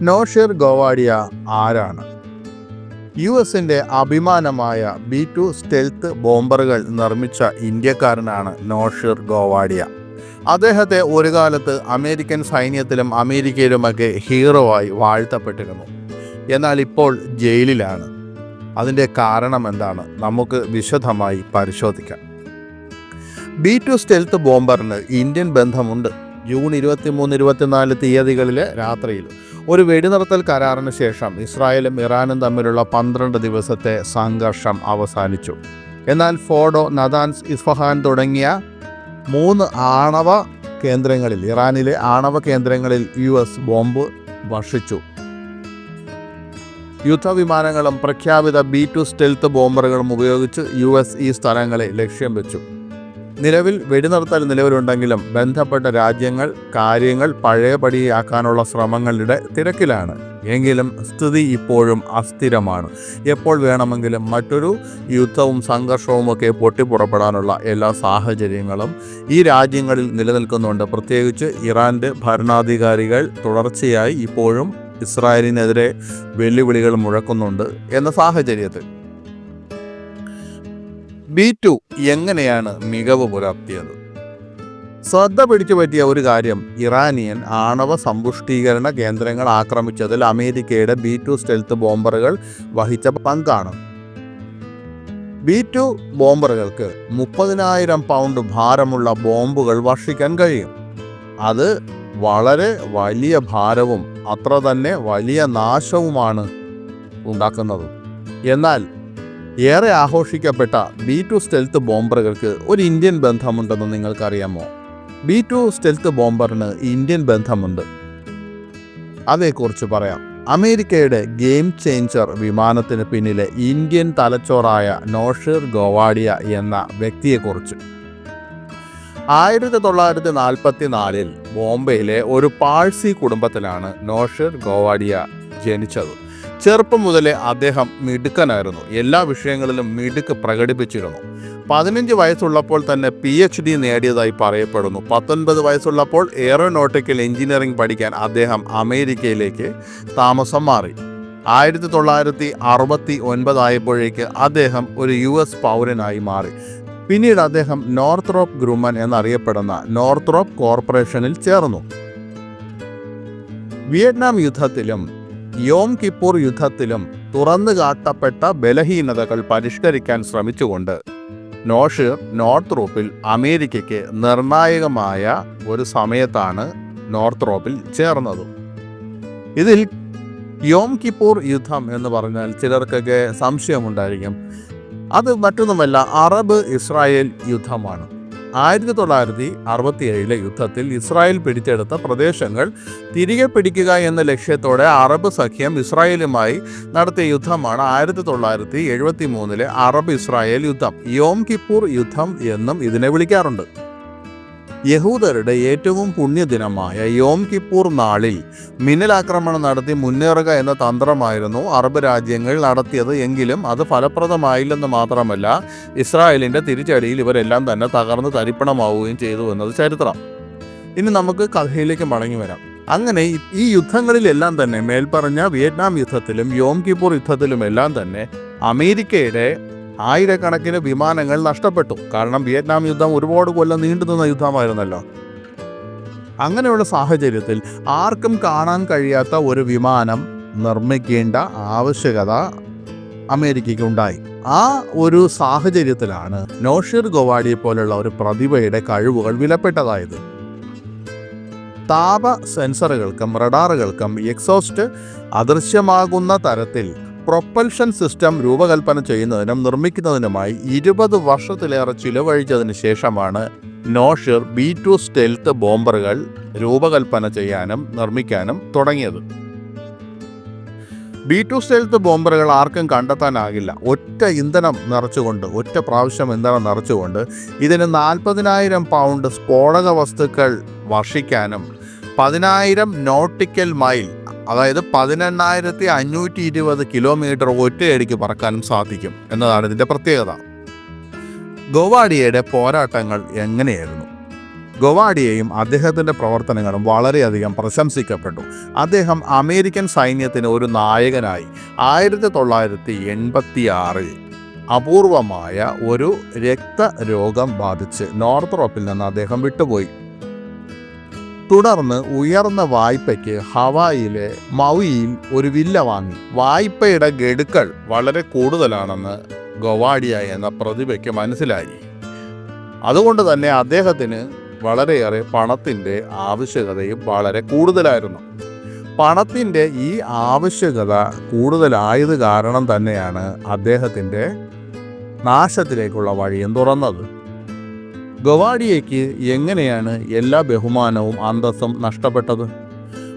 നോഷിർ ഗോവാഡിയ ആരാണ്? യു എസിന്റെ അഭിമാനമായ ബി ടു സ്റ്റെൽത്ത് ബോംബറുകൾ നിർമ്മിച്ച ഇന്ത്യക്കാരനാണ് നോഷിർ ഗോവാഡിയ. അദ്ദേഹത്തെ ഒരു കാലത്ത് അമേരിക്കൻ സൈന്യത്തിലും അമേരിക്കയിലുമൊക്കെ ഹീറോ ആയി വാഴ്ത്തപ്പെട്ടിരുന്നു. എന്നാൽ ഇപ്പോൾ ജയിലിലാണ്. അതിന്റെ കാരണം എന്താണ്? നമുക്ക് വിശദമായി പരിശോധിക്കാം. ബി ടു സ്റ്റെൽത്ത് ബോംബറിന് ഇന്ത്യൻ ബന്ധമുണ്ട്. ജൂൺ ഇരുപത്തി ഇരുപത്തിമൂന്ന് ഇരുപത്തിനാല് തീയതികളിലെ രാത്രിയിൽ ഒരു വെടിനിർത്തൽ കരാറിന് ശേഷം ഇസ്രായേലും ഇറാനും തമ്മിലുള്ള പന്ത്രണ്ട് ദിവസത്തെ സംഘർഷം അവസാനിച്ചു. എന്നാൽ ഫോഡോ നദാൻസ് ഇസ്ഫഹാൻ തുടങ്ങിയ മൂന്ന് ആണവ കേന്ദ്രങ്ങളിൽ ഇറാനിലെ ആണവ കേന്ദ്രങ്ങളിൽ യു എസ് ബോംബ് വർഷിച്ചു. യുദ്ധവിമാനങ്ങളും പ്രഖ്യാപിത ബി ടു സ്റ്റെൽത്ത് ബോംബറുകളും ഉപയോഗിച്ച് യു എസ് ഈ സ്ഥലങ്ങളെ ലക്ഷ്യം വെച്ചു. നിലവിൽ വെടിനിർത്തൽ നിലവിലുണ്ടെങ്കിലും ബന്ധപ്പെട്ട രാജ്യങ്ങൾ കാര്യങ്ങൾ പഴയപടിയാക്കാനുള്ള ശ്രമങ്ങളുടെ തിരക്കിലാണ്. എങ്കിലും സ്ഥിതി ഇപ്പോഴും അസ്ഥിരമാണ്. എപ്പോൾ വേണമെങ്കിലും മറ്റൊരു യുദ്ധവും സംഘർഷവും ഒക്കെ പൊട്ടിപ്പുറപ്പെടാനുള്ള എല്ലാ സാഹചര്യങ്ങളും ഈ രാജ്യങ്ങളിൽ നിലനിൽക്കുന്നുണ്ട്. പ്രത്യേകിച്ച് ഇറാന്റെ ഭരണാധികാരികൾ തുടർച്ചയായി ഇപ്പോഴും ഇസ്രായേലിനെതിരെ വെല്ലുവിളികൾ മുഴക്കുന്നുണ്ട് എന്ന സാഹചര്യത്തിൽ. ബി ടു എങ്ങനെയാണ് മികവ് പുലർത്തിയത്? ശ്രദ്ധ പിടിച്ചു പറ്റിയ ഒരു കാര്യം ഇറാനിയൻ ആണവ സമ്പുഷ്ടീകരണ കേന്ദ്രങ്ങൾ ആക്രമിച്ചതിൽ അമേരിക്കയുടെ ബി ടു സ്റ്റെൽത്ത് ബോംബറുകൾ വഹിച്ച പങ്കാണ്. ബി ടു ബോംബറുകൾക്ക് മുപ്പതിനായിരം പൗണ്ട് ഭാരമുള്ള ബോംബുകൾ വർഷിക്കാൻ കഴിയും. അത് വളരെ വലിയ ഭാരവും അത്ര തന്നെ വലിയ നാശവുമാണ് ഉണ്ടാക്കുന്നത്. എന്നാൽ ഏറെ ആഘോഷിക്കപ്പെട്ട ബി ടു സ്റ്റെൽത്ത് ബോംബറുകൾക്ക് ഒരു ഇന്ത്യൻ ബന്ധമുണ്ടെന്ന് നിങ്ങൾക്കറിയാമോ? ബി ടു സ്റ്റെൽത്ത് ബോംബറിന് ഇന്ത്യൻ ബന്ധമുണ്ട്. അതേക്കുറിച്ച് പറയാം. അമേരിക്കയുടെ ഗെയിം ചേഞ്ചർ വിമാനത്തിന് പിന്നിലെ ഇന്ത്യൻ തലച്ചോറായ നോഷിർ ഗോവാഡിയ എന്ന വ്യക്തിയെക്കുറിച്ച്. ആയിരത്തി തൊള്ളായിരത്തി നാൽപ്പത്തി നാലിൽ ബോംബെയിലെ ഒരു പാഴ്സി കുടുംബത്തിലാണ് നോഷിർ ഗോവാഡിയ ജനിച്ചത്. ചെറുപ്പം മുതലേ അദ്ദേഹം മിടുക്കനായിരുന്നു. എല്ലാ വിഷയങ്ങളിലും മിടുക്ക് പ്രകടിപ്പിച്ചിരുന്നു. പതിനഞ്ച് വയസ്സുള്ളപ്പോൾ തന്നെ പി എച്ച് ഡി നേടിയതായി പറയപ്പെടുന്നു. പത്തൊൻപത് വയസ്സുള്ളപ്പോൾ എയറോനോട്ടിക്കൽ എഞ്ചിനീയറിംഗ് പഠിക്കാൻ അദ്ദേഹം അമേരിക്കയിലേക്ക് താമസം മാറി. ആയിരത്തി തൊള്ളായിരത്തി അറുപത്തി ഒൻപതായപ്പോഴേക്ക് അദ്ദേഹം ഒരു യു എസ് പൗരനായി മാറി. പിന്നീട് അദ്ദേഹം നോർത്ത്രോപ്പ് ഗ്രൂമൻ എന്നറിയപ്പെടുന്ന നോർത്ത്രോപ്പ് കോർപ്പറേഷനിൽ ചേർന്നു. വിയറ്റ്നാം യുദ്ധത്തിലും യോം കിപ്പൂർ യുദ്ധത്തിലും തുറന്നു കാട്ടപ്പെട്ട ബലഹീനതകൾ പരിഷ്കരിക്കാൻ ശ്രമിച്ചുകൊണ്ട് നോഷിർ നോർത്ത്രോപ്പിൽ അമേരിക്കയ്ക്ക് നിർണായകമായ ഒരു സമയത്താണ് നോർത്ത്രോപ്പിൽ ചേർന്നത്. ഇതിൽ യോം കിപ്പൂർ യുദ്ധം എന്ന് പറഞ്ഞാൽ ചിലർക്കൊക്കെ സംശയമുണ്ടായിരിക്കും. അത് മറ്റൊന്നുമല്ല അറബ് ഇസ്രായേൽ യുദ്ധമാണ്. ആയിരത്തി തൊള്ളായിരത്തി അറുപത്തിയേഴിലെ യുദ്ധത്തിൽ ഇസ്രായേൽ പിടിച്ചെടുത്ത പ്രദേശങ്ങൾ തിരികെ പിടിക്കുക എന്ന ലക്ഷ്യത്തോടെ അറബ് സഖ്യം ഇസ്രായേലുമായി നടത്തിയ യുദ്ധമാണ് ആയിരത്തി തൊള്ളായിരത്തി എഴുപത്തി മൂന്നിലെ അറബ് ഇസ്രായേൽ യുദ്ധം. യോം കിപ്പൂർ യുദ്ധം എന്നും ഇതിനെ വിളിക്കാറുണ്ട്. യഹൂദരുടെ ഏറ്റവും പുണ്യദിനമായ യോം കിപ്പൂർ നാളിൽ മിന്നലാക്രമണം നടത്തി മുന്നേറുക എന്ന തന്ത്രമായിരുന്നു അറബ് രാജ്യങ്ങൾ നടത്തിയത്. എങ്കിലും അത് ഫലപ്രദമായില്ലെന്ന് മാത്രമല്ല ഇസ്രായേലിന്റെ തിരിച്ചടിയിൽ ഇവരെല്ലാം തന്നെ തകർന്ന് തരിപ്പണമാവുകയും ചെയ്തു എന്നത് ചരിത്രം. ഇനി നമുക്ക് കഥയിലേക്ക് മടങ്ങി വരാം. അങ്ങനെ ഈ- യുദ്ധങ്ങളിലെല്ലാം തന്നെ മേൽപ്പറഞ്ഞ വിയറ്റ്നാം യുദ്ധത്തിലും യോം കിപ്പൂർ യുദ്ധത്തിലുമെല്ലാം തന്നെ അമേരിക്കയുടെ ആയിരക്കണക്കിന് വിമാനങ്ങൾ നഷ്ടപ്പെട്ടു. കാരണം വിയറ്റ്നാം യുദ്ധം ഒരുപാട് കൊല്ലം നീണ്ടുനിന്ന യുദ്ധമായിരുന്നല്ലോ. അങ്ങനെയുള്ള സാഹചര്യത്തിൽ ആർക്കും കാണാൻ കഴിയാത്ത ഒരു വിമാനം നിർമ്മിക്കേണ്ട ആവശ്യകത അമേരിക്കയ്ക്ക് ഉണ്ടായി ആ ഒരു സാഹചര്യത്തിലാണ് നോഷിർ ഗോവാഡിയെ പോലുള്ള ഒരു പ്രതിഭയുടെ കഴിവുകൾ വിലപ്പെട്ടതായത്. താപ സെൻസറുകൾക്കും റഡാറുകൾക്കും എക്സോസ്റ്റ് അദൃശ്യമാകുന്ന തരത്തിൽ പ്രൊപ്പൽഷൻ സിസ്റ്റം രൂപകൽപ്പന ചെയ്യുന്നതിനും നിർമ്മിക്കുന്നതിനുമായി ഇരുപത് വർഷത്തിലേറെ ചിലവഴിച്ചതിന് ശേഷമാണ് നോഷിർ ബി ടു സ്റ്റെൽത്ത് ബോംബറുകൾ രൂപകൽപ്പന ചെയ്യാനും നിർമ്മിക്കാനും തുടങ്ങിയത്. ബി ടു സ്റ്റെൽത്ത് ബോംബറുകൾ ആർക്കും കണ്ടെത്താനാകില്ല. ഒറ്റ ഇന്ധനം നിറച്ചുകൊണ്ട് ഒറ്റ പ്രാവശ്യം ഇന്ധനം നിറച്ചുകൊണ്ട് ഇതിന് നാൽപ്പതിനായിരം പൗണ്ട് സ്ഫോടക വസ്തുക്കൾ വർഷിക്കാനും പതിനായിരം നോട്ടിക്കൽ മൈൽ അതായത് പതിനെണ്ണായിരത്തി അഞ്ഞൂറ്റി ഇരുപത് കിലോമീറ്റർ ഒറ്റയടിക്ക് പറക്കാനും സാധിക്കും എന്നതാണ് ഇതിന്റെ പ്രത്യേകത. ഗോവാഡിയയുടെ പോരാട്ടങ്ങൾ എങ്ങനെയായിരുന്നു? ഗൊവാഡിയയും അദ്ദേഹത്തിന്റെ പ്രവർത്തനങ്ങളും വളരെയധികം പ്രശംസിക്കപ്പെട്ടു. അദ്ദേഹം അമേരിക്കൻ സൈന്യത്തിന് ഒരു നായകനായി ആയിരത്തി തൊള്ളായിരത്തി എൺപത്തി ആറിൽ അപൂർവമായ ഒരു രക്തരോഗം ബാധിച്ച് നോർത്ത് റോപ്പിൽ നിന്ന് അദ്ദേഹം വിട്ടുപോയി. തുടർന്ന് ഉയർന്ന വായ്പയ്ക്ക് ഹവായിലെ മൗയിയിൽ ഒരു വില്ല വാങ്ങി. വായ്പയുടെ ഗഡുക്കൾ വളരെ കൂടുതലാണെന്ന് ഗൊവാഡിയ എന്ന പ്രതിഭയ്ക്ക് മനസ്സിലായി. അതുകൊണ്ട് തന്നെ അദ്ദേഹത്തിന് വളരെയേറെ പണത്തിന്റെ ആവശ്യകതയും വളരെ കൂടുതലായിരുന്നു. പണത്തിന്റെ ഈ ആവശ്യകത കൂടുതലായത് കാരണം തന്നെയാണ് അദ്ദേഹത്തിന്റെ നാശത്തിലേക്കുള്ള വഴിയും തുറന്നത്. ഗവാഡിയയ്ക്ക് എങ്ങനെയാണ് എല്ലാ ബഹുമാനവും അന്തസ്സും നഷ്ടപ്പെട്ടത്?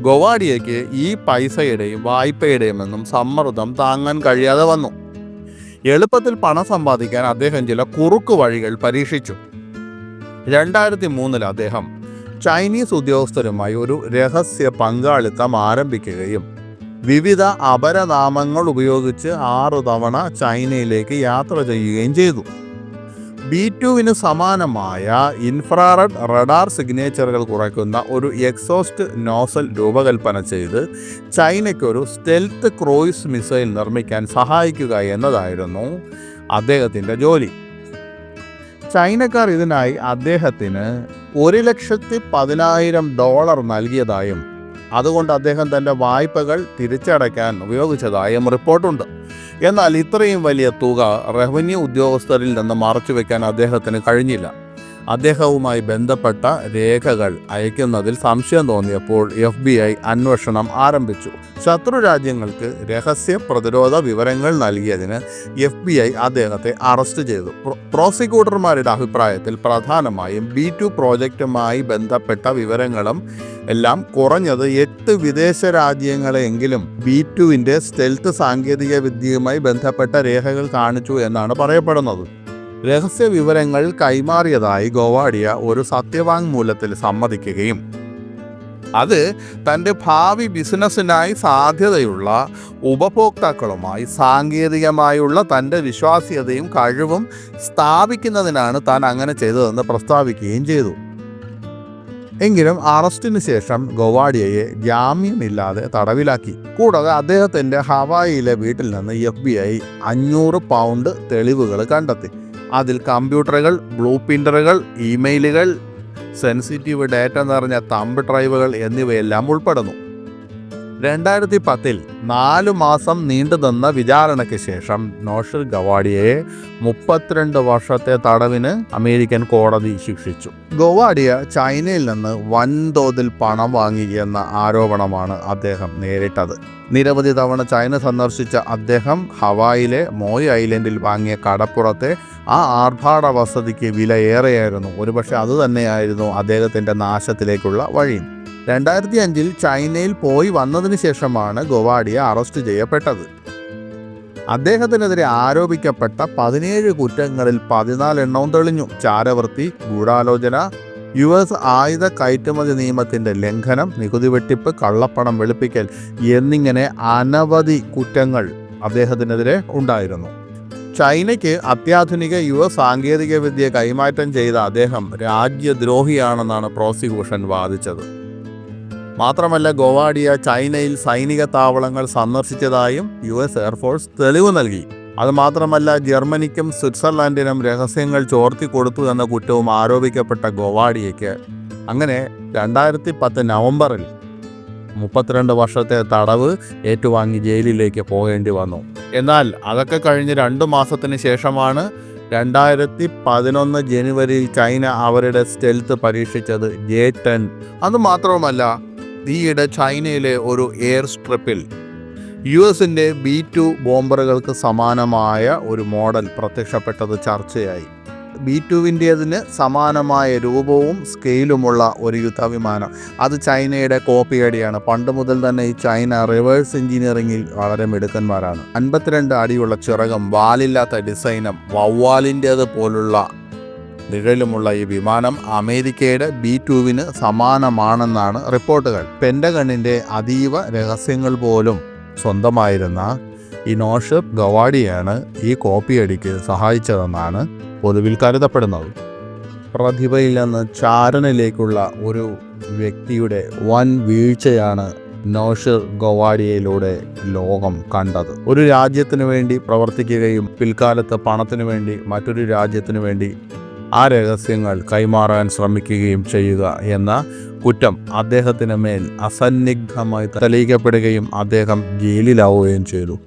ഗവാഡിയയ്ക്ക് ഈ പൈസയുടെയും വായ്പയുടെയും എന്നും സമ്മർദ്ദം താങ്ങാൻ കഴിയാതെ വന്നു. എളുപ്പത്തിൽ പണം സമ്പാദിക്കാൻ അദ്ദേഹം ചില കുറുക്കു വഴികൾ പരീക്ഷിച്ചു. രണ്ടായിരത്തി മൂന്നിൽ അദ്ദേഹം ചൈനീസ് ഉദ്യോഗസ്ഥരുമായി ഒരു രഹസ്യ പങ്കാളിത്തം ആരംഭിക്കുകയും വിവിധ അപരനാമങ്ങൾ ഉപയോഗിച്ച് ആറു തവണ ചൈനയിലേക്ക് യാത്ര ചെയ്യുകയും ചെയ്തു. ബി ടുവിന് സമാനമായ ഇൻഫ്രാറെഡ് റഡാർ സിഗ്നേച്ചറുകൾ കുറയ്ക്കുന്ന ഒരു എക്സോസ്റ്റ് നോസൽ രൂപകൽപ്പന ചെയ്ത് ചൈനയ്ക്കൊരു സ്റ്റെൽത്ത് ക്രൂയിസ് മിസൈൽ നിർമ്മിക്കാൻ സഹായിക്കുക എന്നതായിരുന്നു അദ്ദേഹത്തിന്റെ ജോലി. ചൈനക്കാർ ഇതിനായി അദ്ദേഹത്തിന് ഒരു ലക്ഷത്തി പതിനായിരം ഡോളർ നൽകിയതായും അതുകൊണ്ട് അദ്ദേഹം തന്റെ വായ്പകൾ തിരിച്ചടയ്ക്കാൻ ഉപയോഗിച്ചതായും റിപ്പോർട്ടുണ്ട്. എന്നാൽ ഇത്രയും വലിയ തുക റവന്യൂ ഉദ്യോഗസ്ഥരിൽ നിന്ന് മറച്ചുവെക്കാൻ അദ്ദേഹത്തിന് കഴിഞ്ഞില്ല. അദ്ദേഹവുമായി ബന്ധപ്പെട്ട രേഖകൾ അയക്കുന്നതിൽ സംശയം തോന്നിയപ്പോൾ എഫ് ബി ഐ അന്വേഷണം ആരംഭിച്ചു. ശത്രു രാജ്യങ്ങൾക്ക് രഹസ്യ പ്രതിരോധ വിവരങ്ങൾ നൽകിയതിന് എഫ് ബി ഐ അദ്ദേഹത്തെ അറസ്റ്റ് ചെയ്തു. പ്രോസിക്യൂട്ടർമാരുടെ അഭിപ്രായത്തിൽ പ്രധാനമായും ബി ടു പ്രോജക്റ്റുമായി ബന്ധപ്പെട്ട വിവരങ്ങളും എല്ലാം കുറഞ്ഞത് എട്ട് വിദേശ രാജ്യങ്ങളെങ്കിലും ബി ടുവിന്റെ സ്റ്റെൽത്ത് സാങ്കേതിക വിദ്യയുമായി ബന്ധപ്പെട്ട രേഖകൾ കാണിച്ചു എന്നാണ് പറയപ്പെടുന്നത്. രഹസ്യ വിവരങ്ങൾ കൈമാറിയതായി ഗോവാഡിയ ഒരു സത്യവാങ്മൂലത്തിൽ സമ്മതിക്കുകയും അത് തന്റെ ഭാവി ബിസിനസ്സിനായി സാധ്യതയുള്ള ഉപഭോക്താക്കളുമായി സാങ്കേതികമായുള്ള തന്റെ വിശ്വാസ്യതയും കഴിവും സ്ഥാപിക്കുന്നതിനാണ് താൻ അങ്ങനെ ചെയ്തതെന്ന് പ്രസ്താവിക്കുകയും ചെയ്തു. എങ്കിലും അറസ്റ്റിന് ശേഷം ഗോവാഡിയയെ ജാമ്യമില്ലാതെ തടവിലാക്കി. കൂടാതെ അദ്ദേഹത്തിന്റെ ഹവായിയിലെ വീട്ടിൽ നിന്ന് എഫ് ബി ഐ അഞ്ഞൂറ് പൗണ്ട് തെളിവുകൾ കണ്ടെത്തി. അതിൽ കമ്പ്യൂട്ടറുകൾ ബ്ലൂ പ്രിന്ററുകൾ ഇമെയിലുകൾ സെൻസിറ്റീവ് ഡാറ്റ നിറഞ്ഞ തമ്പ് ഡ്രൈവുകൾ എന്നിവയെല്ലാം ഉൾപ്പെടുന്നു. രണ്ടായിരത്തി പത്തിൽ നാലു മാസം നീണ്ടുനിന്ന വിചാരണയ്ക്ക് ശേഷം നോഷർ ഗവാഡിയെ മുപ്പത്തിരണ്ട് വർഷത്തെ തടവിന് അമേരിക്കൻ കോടതി ശിക്ഷിച്ചു. ഗവാഡിയ ചൈനയിൽ നിന്ന് വൻതോതിൽ പണം വാങ്ങി എന്ന ആരോപണമാണ് അദ്ദേഹം നേരിട്ടത്. നിരവധി തവണ ചൈന സന്ദർശിച്ച അദ്ദേഹം ഹവായിലെ മോയ് ഐലൻഡിൽ വാങ്ങിയ കടപ്പുറത്തെ ആ ആർഭാട വസതിക്ക് വിലയേറെയായിരുന്നു. ഒരുപക്ഷെ അതുതന്നെയായിരുന്നു അദ്ദേഹത്തിന്റെ നാശത്തിലേക്കുള്ള വഴിയും. രണ്ടായിരത്തി അഞ്ചിൽ ചൈനയിൽ പോയി വന്നതിന് ശേഷമാണ് ഗോവാഡിയ അറസ്റ്റ് ചെയ്യപ്പെട്ടത്. അദ്ദേഹത്തിനെതിരെ ആരോപിക്കപ്പെട്ട പതിനേഴ് കുറ്റങ്ങളിൽ പതിനാലെണ്ണവും തെളിഞ്ഞു. ചാരവൃത്തി ഗൂഢാലോചന യു എസ് ആയുധ കയറ്റുമതി നിയമത്തിന്റെ ലംഘനം നികുതി വെട്ടിപ്പ് കള്ളപ്പണം വെളുപ്പിക്കൽ എന്നിങ്ങനെ അനവധി കുറ്റങ്ങൾ അദ്ദേഹത്തിനെതിരെ ഉണ്ടായിരുന്നു. ചൈനയ്ക്ക് അത്യാധുനിക യു എസ് സാങ്കേതിക വിദ്യ കൈമാറ്റം ചെയ്ത അദ്ദേഹം രാജ്യദ്രോഹിയാണെന്നാണ് പ്രോസിക്യൂഷൻ വാദിച്ചത്. മാത്രമല്ല ഗോവാഡിയ ചൈനയിൽ സൈനിക താവളങ്ങൾ സന്ദർശിച്ചതായും യു എസ് എയർഫോഴ്സ് തെളിവ് നൽകി. അതുമാത്രമല്ല ജർമ്മനിക്കും സ്വിറ്റ്സർലാൻഡിനും രഹസ്യങ്ങൾ ചോർത്തി കൊടുത്തു എന്ന കുറ്റവും ആരോപിക്കപ്പെട്ട ഗോവാഡിയയ്ക്ക് അങ്ങനെ രണ്ടായിരത്തി പത്ത് നവംബറിൽ മുപ്പത്തിരണ്ട് വർഷത്തെ തടവ് ഏറ്റുവാങ്ങി ജയിലിലേക്ക് പോകേണ്ടി വന്നു. എന്നാൽ അതൊക്കെ കഴിഞ്ഞ് രണ്ടു മാസത്തിന് ശേഷമാണ് രണ്ടായിരത്തി പതിനൊന്ന് ജനുവരിയിൽ ചൈന അവരുടെ സ്റ്റെൽത്ത് പരീക്ഷിച്ചത് ജെ ടെൻ. അതുമാത്രവുമല്ല ഈയിടെ ചൈനയിലെ ഒരു എയർ സ്ട്രിപ്പിൽ യു എസിന്റെ ബി ടു ബോംബറുകൾക്ക് സമാനമായ ഒരു മോഡൽ പ്രത്യക്ഷപ്പെട്ടത് ചർച്ചയായി. ബി ടുവിന്റേതിന് സമാനമായ രൂപവും സ്കെയിലുമുള്ള ഒരു യുദ്ധവിമാനം. അത് ചൈനയുടെ കോപ്പി കോപ്പിയടിയാണ്. പണ്ട് മുതൽ തന്നെ ഈ ചൈന റിവേഴ്സ് എഞ്ചിനീയറിംഗിൽ വളരെ മിടുക്കന്മാരാണ്. അൻപത്തിരണ്ട് അടിയുള്ള ചിറകം വാലില്ലാത്ത ഡിസൈനും വവ്വാലിന്റേത് പോലുള്ള നിഴലുമുള്ള ഈ വിമാനം അമേരിക്കയുടെ ബി ടുവിന് സമാനമാണെന്നാണ് റിപ്പോർട്ടുകൾ. പെൻഡഗണിന്റെ അതീവ രഹസ്യങ്ങൾ പോലും സ്വന്തമായിരുന്ന ഈ നോഷപ്പ് ഗവാഡിയാണ് ഈ കോപ്പിയടിക്ക് സഹായിച്ചതെന്നാണ് പൊതുവിൽ കരുതപ്പെടുന്നത്. പ്രതിഭയിൽ നിന്ന് ചാരനിലേക്കുള്ള ഒരു വ്യക്തിയുടെ വൻ വീഴ്ചയാണ് നോഷർ ഗോവാഡിയയിലൂടെ ലോകം കണ്ടത്. ഒരു രാജ്യത്തിനു വേണ്ടി പ്രവർത്തിക്കുകയും പിൽക്കാലത്ത് പണത്തിനു വേണ്ടി മറ്റൊരു രാജ്യത്തിനു വേണ്ടി ആ രഹസ്യങ്ങൾ കൈമാറാൻ ശ്രമിക്കുകയും ചെയ്യുക എന്ന കുറ്റം അദ്ദേഹത്തിന് മേൽ അസന്നിഗ്ധമായി തെളിയിക്കപ്പെടുകയും അദ്ദേഹം ജയിലിലാവുകയും ചെയ്തു.